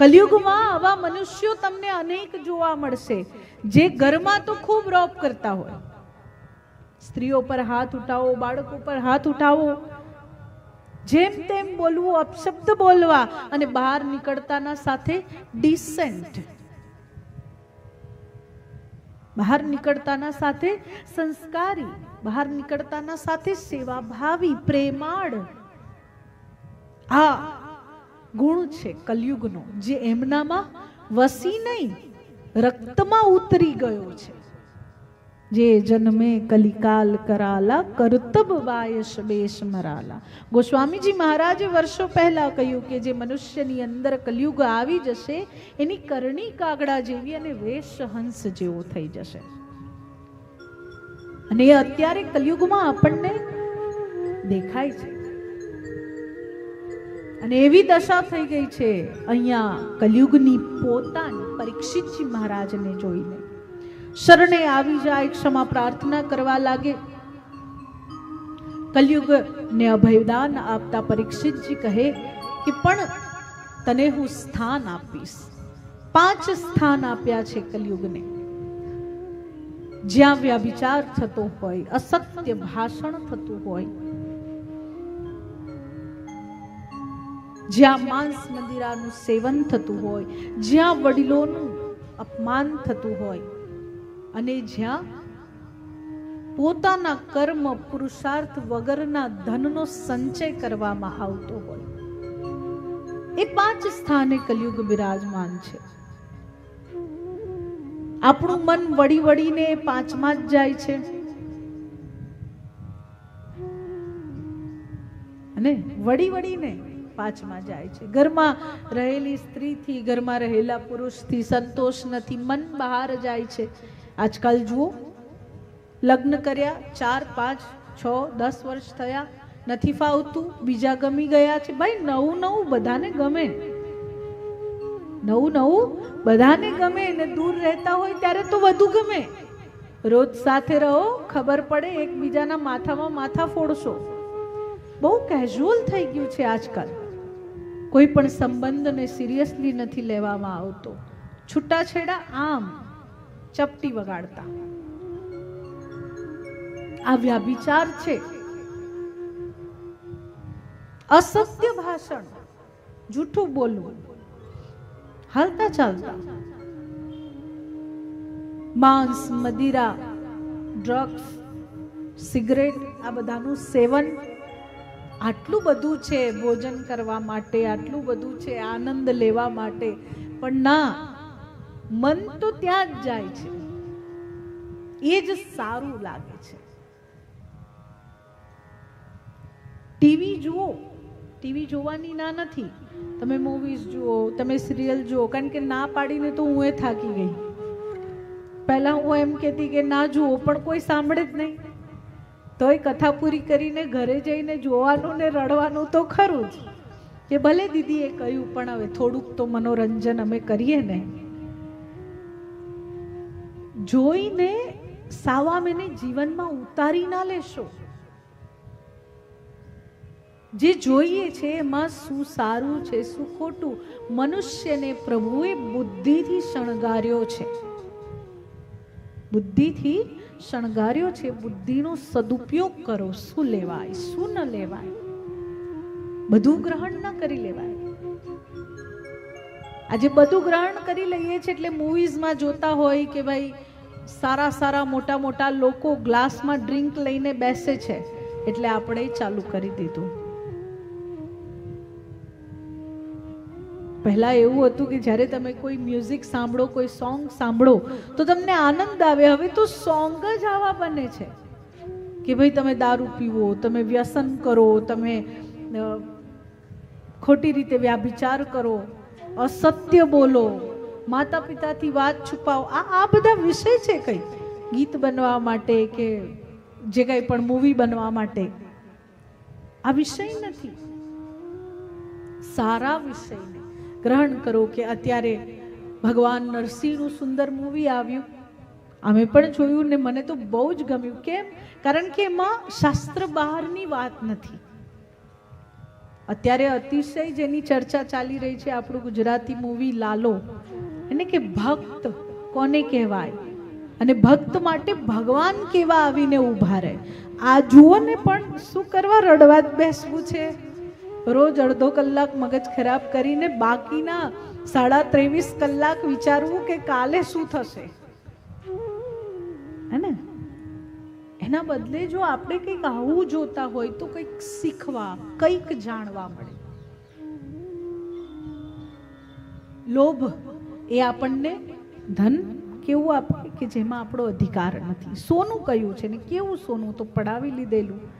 કલયુગમાં આવા મનુષ્યો તમને અનેક જોવા મળશે. જે ઘરમાં તો ખૂબ રોપ કરતા હોય. સ્ત્રીઓ પર હાથ ઉઠાવો, બાળકો પર હાથ ઉઠાવો. જેમ તેમ બોલવું, અપશબ્દ બોલવા અને બહાર નીકળતાના સાથે ડિસેન્ટ. બહાર નીકળતાના સાથે સંસ્કારી, બહાર નીકળતાના સાથે સેવાભાવી, પ્રેમાળ. આ ગુણ છે કલયુગનો, જે એમનામાં વસી નહીં, રક્તમાં ઉતરી ગયો છે. જે જન્મે કલિકાલ કરાલા, કરતબ વાયશ બેશ મરાલા. ગોસ્વામીજી મહારાજે વર્ષો પહેલા કહ્યું કે જે મનુષ્યની અંદર કલયુગ આવી જશે, એની કરણી કાગડા જેવી અને વેશ હંસ જેવો થઈ જશે. અને એ અત્યારે કલયુગમાં આપણને દેખાય છે. અને એવી દશા થઈ ગઈ છે, અહીંયા કલયુગની પોતાની પરીક્ષિતજી મહારાજને જોઈને. શરણે આવી જાય, ક્ષમા પ્રાર્થના કરવા લાગે. કલયુગ ને અભયદાન આપતા પરીક્ષિતજી કહે કે, પણ તને હું સ્થાન આપીશ. પાંચ સ્થાન આપ્યા છે કલયુગને. જ્યાં વ્યાભિચાર થતો હોય, અસત્ય ભાષણ થતું હોય જ્યાં માંસ મંદિરાનું સેવન થતું હોય, જ્યાં વડીલોનું અપમાન થતું હોય, અને જ્યાં પોતાના કર્મ પુરુષાર્થ વગરના ધનનો સંચય કરવામાં આવતો હોય. એ પાંચ સ્થાને કલયુગ બિરાજમાન છે. આપણું મન વળી વળીને પાંચમાં જ જાય છે. અને વળી વળીને પાંચમાં જાય છે. ઘરમાં રહેલી સ્ત્રીથી ઘરમાં રહેલા પુરુષથી સંતોષ નથી, મન બહાર જાય છે. આજકાલ જુઓ, લગ્ન કર્યા, ચાર, પાંચ, છ, દસ વર્ષ થયા, નથી ફાવતું, બીજા ગમી ગયા છે. ભાઈ, નવું નવું બધાને ગમે. નવું નવું બધાને ગમે ને દૂર રહેતા હોય ત્યારે તો વધુ ગમે. રોજ સાથે રહો, ખબર પડે, એકબીજાના માથામાં માથા ફોડશો. બહુ કેઝ્યુઅલ થઈ ગયું છે આજકાલ. કોઈ પણ સંબંધને સિરિયસલી નથી લેવામાં આવતો. છૂટાછેડા આમ ચપટી વગાડતા. આ વ્યાભિચાર છે. અસત્ય ભાષણ, જૂઠું બોલવું, હાલતા ચાલતા. માંસ, મદિરા ડ્રગ્સ સિગરેટ આ બધાનું સેવન આટલું બધું છે ભોજન કરવા માટે, આટલું બધું છે આનંદ લેવા માટે. પણ ના, મન તો ત્યાં જ જાય છે. એ જ સારું લાગે છે. ટીવી જુઓ, ટીવી જોવાની ના નથી. તમે મૂવીઝ જુઓ, તમે સિરિયલ જુઓ, કારણ કે ના પાડીને તો હું એ થાકી ગઈ. પહેલા હું એમ કહેતી કે ના જુઓ, પણ કોઈ સાંભળે જ નહીં. તોય કથા પૂરી કરીને ઘરે જઈને જોવાનું ને રડવાનું તો ખરું જ. કે ભલે દીદીએ કહ્યું, પણ હવે થોડુંક તો મનોરંજન અમે કરીએ ને. જોઈને સાવામેને જીવનમાં ઉતારી ના લેશો. જે જોઈએ છે એમાં શું સારું છે, શું ખોટું, મનુષ્યને પ્રભુએ બુદ્ધિથી શણગાર્યો છે. બુદ્ધિથી શણગાર્યો છે, બુદ્ધિનો સદુપયોગ કરો. શું લેવાય? શું ન લેવાય? બધું ગ્રહણ ન કરી લેવાય. આજે બધું ગ્રહણ કરી લઈએ છીએ એટલે મૂવીઝમાં જોતા હોય કે ભાઈ, સારા સારા મોટા મોટા લોકો ગ્લાસમાં ડ્રિંક લઈને બેસે છે, એટલે આપણે ચાલુ કરી દીધું. પહેલા એવું હતું કે જ્યારે તમે કોઈ મ્યુઝિક સાંભળો, કોઈ સોંગ સાંભળો, તો તમને આનંદ આવે. હવે તો સોંગ જ આવા બને છે. કે ભાઈ તમે દારૂ પીવો, તમે વ્યસન કરો, તમે ખોટી રીતે વ્યાભિચાર કરો, અસત્ય બોલો માતા પિતાથી વાત છુપાવો. આ આ બધા વિષય છે કંઈ ગીત બનવા માટે કે જે કંઈ પણ મૂવી બનવા માટે. આ વિષય નથી. સારા વિષયને. ગ્રહણ કરો કે અત્યારે ભગવાન નરસિંહનું સુંદર મૂવી આવ્યું. અમે પણ જોયું ને મને તો બહુ જ ગમ્યું. કેમ? કારણ કે એમાં શાસ્ત્ર બહારની વાત નથી. અત્યારે અતિશય જેની ચર્ચા ચાલી રહી છે આપણું ગુજરાતી મૂવી લાલો. એને કે ભક્ત કોને કહેવાય? અને ભક્ત માટે ભગવાન કેવા આવીને ઊભા રહે? આ જુઓ ને પણ શું કરવા રડવા બેસવું છે? રોજ અડધો કલાક મગજ ખરાબ કરીને બાકીના સાડા ત્રેવીસ કલાક વિચારવું કે કાલે શું થશે? હે એના બદલે જો આપણે કંઈક આવું જોતા હોય તો કંઈક શીખવા, કંઈક જાણવા મળે. લોભ એ આપણને ધન કેવું આપે કે જેમાં આપણો અધિકાર નથી? સોનું કયું છે ને? કેવું સોનું? તો પડાવી લીધેલું.